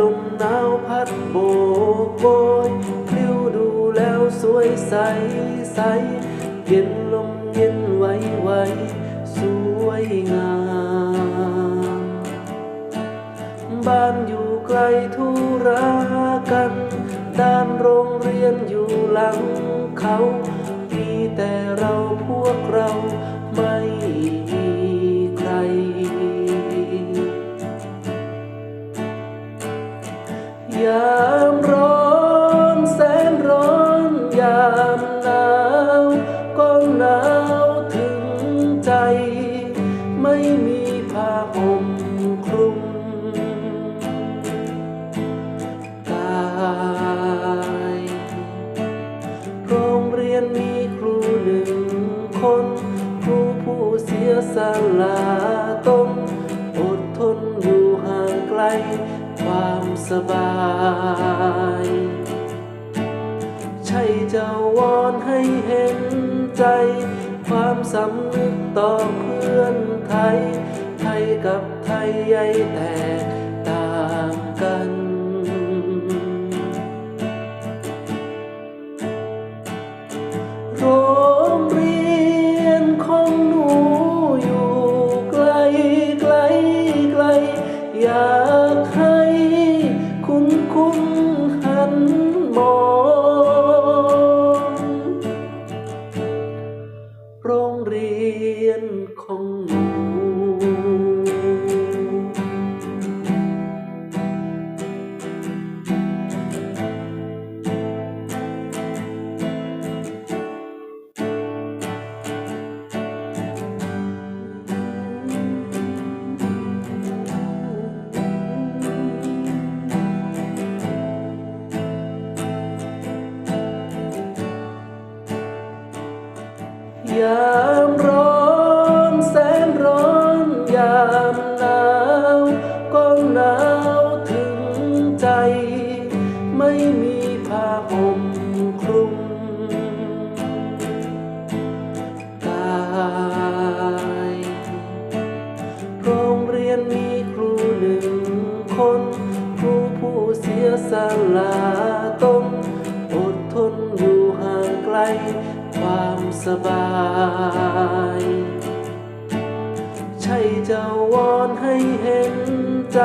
ลมหนาวพัดโบกโบยพลิ้วดูแล้วสวยใสใส เย็นลมเย็นไหวไหวสวยงาม บ้านอยู่ไกลธุระกัน ด้านโรงเรียนอยู่หลังเขา มีแต่เราพวกเราไม่ ไม่มีผ้าห่มคลุมกายโรงเรียนมีครูหนึ่งคน ครูผู้เสียสละตนอดทนอยู่ห่างไกล ความสบายใช่จะวอนให้เห็นใจ สำนึกต่อเพื่อนไทย ไทยกับไทยใยแตก โรงเหนาวถึงใจ ไม่มีผ้าห่มคลุมกายโรงเรียนมีครูหนึ่งคน ครูผู้เสียสละตนอดทนอยู่ห่างไกล ความสบาย ช่จะวอนให้เห็นใจ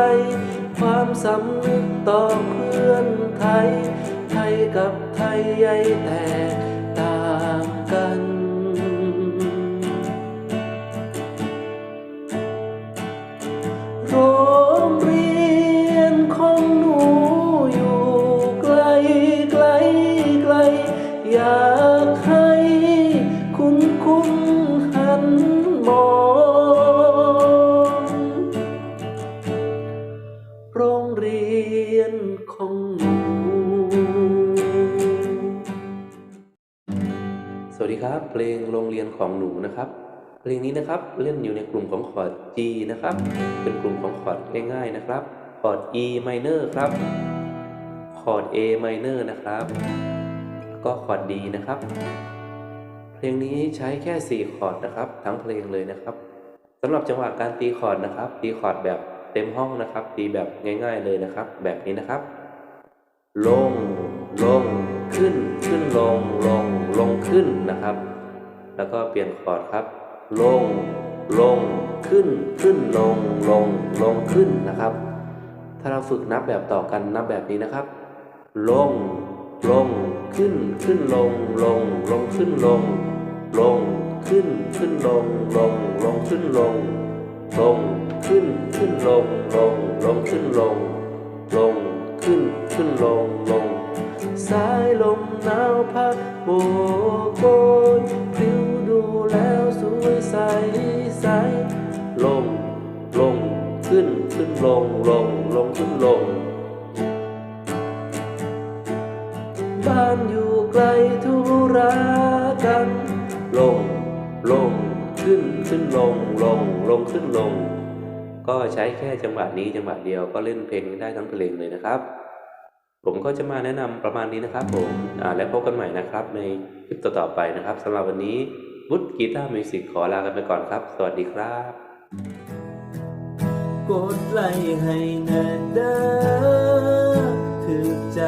ความสำนึกต่อเพื่อนไทย ไทยกับไทยใยแตกต่าง โรงเรียนของหนูสวัสดีครับ เพลงโรงเรียนของหนูนะครับ เพลงนี้นะครับเล่นอยู่ในกลุ่มของคอร์ด G นะครับ เป็นกลุ่มของคอร์ดง่ายๆนะครับ คอร์ด E minor ครับ คอร์ด A minor นะครับก็คอร์ด D นะครับ เพลงนี้ใช้แค่ 4 คอร์ดนะครับ ทั้งเพลงเลยนะครับสำหรับจังหวะการตีคอร์ดนะครับ ตีคอร์ดแบบ เต็มห้องนะครับ ตีแบบง่าย ๆเลยนะครับ แบบนี้นะครับ ลง ลง ขึ้น ขึ้นลง ลง ลงขึ้นนะครับ แล้วก็เปลี่ยนคอร์ดครับ ลง ลง ขึ้น ขึ้นลง ลง ลงขึ้นนะครับ ถ้าเราฝึกนับแบบต่อกันนับแบบนี้นะครับ ลง ลง ขึ้น ขึ้นลง ลง ลงขึ้นลง ลง ขึ้น ขึ้นลง ลง ลงขึ้นลง ลงขึ้นขึ้นลงลงลงขึ้นลง ลงขึ้นขึ้นลงลง สายลมหนาวพัดโบกโบยพลิ้วดูแล้วสวยใสใสลงลงขึ้นขึ้นลงลงลงขึ้นลง บ้านอยู่ไกลธุระกัน ลงลง ขึ้นขึ้นลงลงลงขึ้นลง ก็ใช้แค่จังหวะนี้จังหวะเดียวก็เล่นเพลงได้ทั้งเพลงเลยนะครับ ผมก็จะมาแนะนำประมาณนี้นะครับผมอ่าและพบกันใหม่นะครับ ในคลิปต่อๆไปนะครับสำหรับวันนี้วุฒกีตาร์มิวสิกขอลากันไปก่อนครับ สวัสดีครับกดไลค์ให้แน่เด้อถือใจ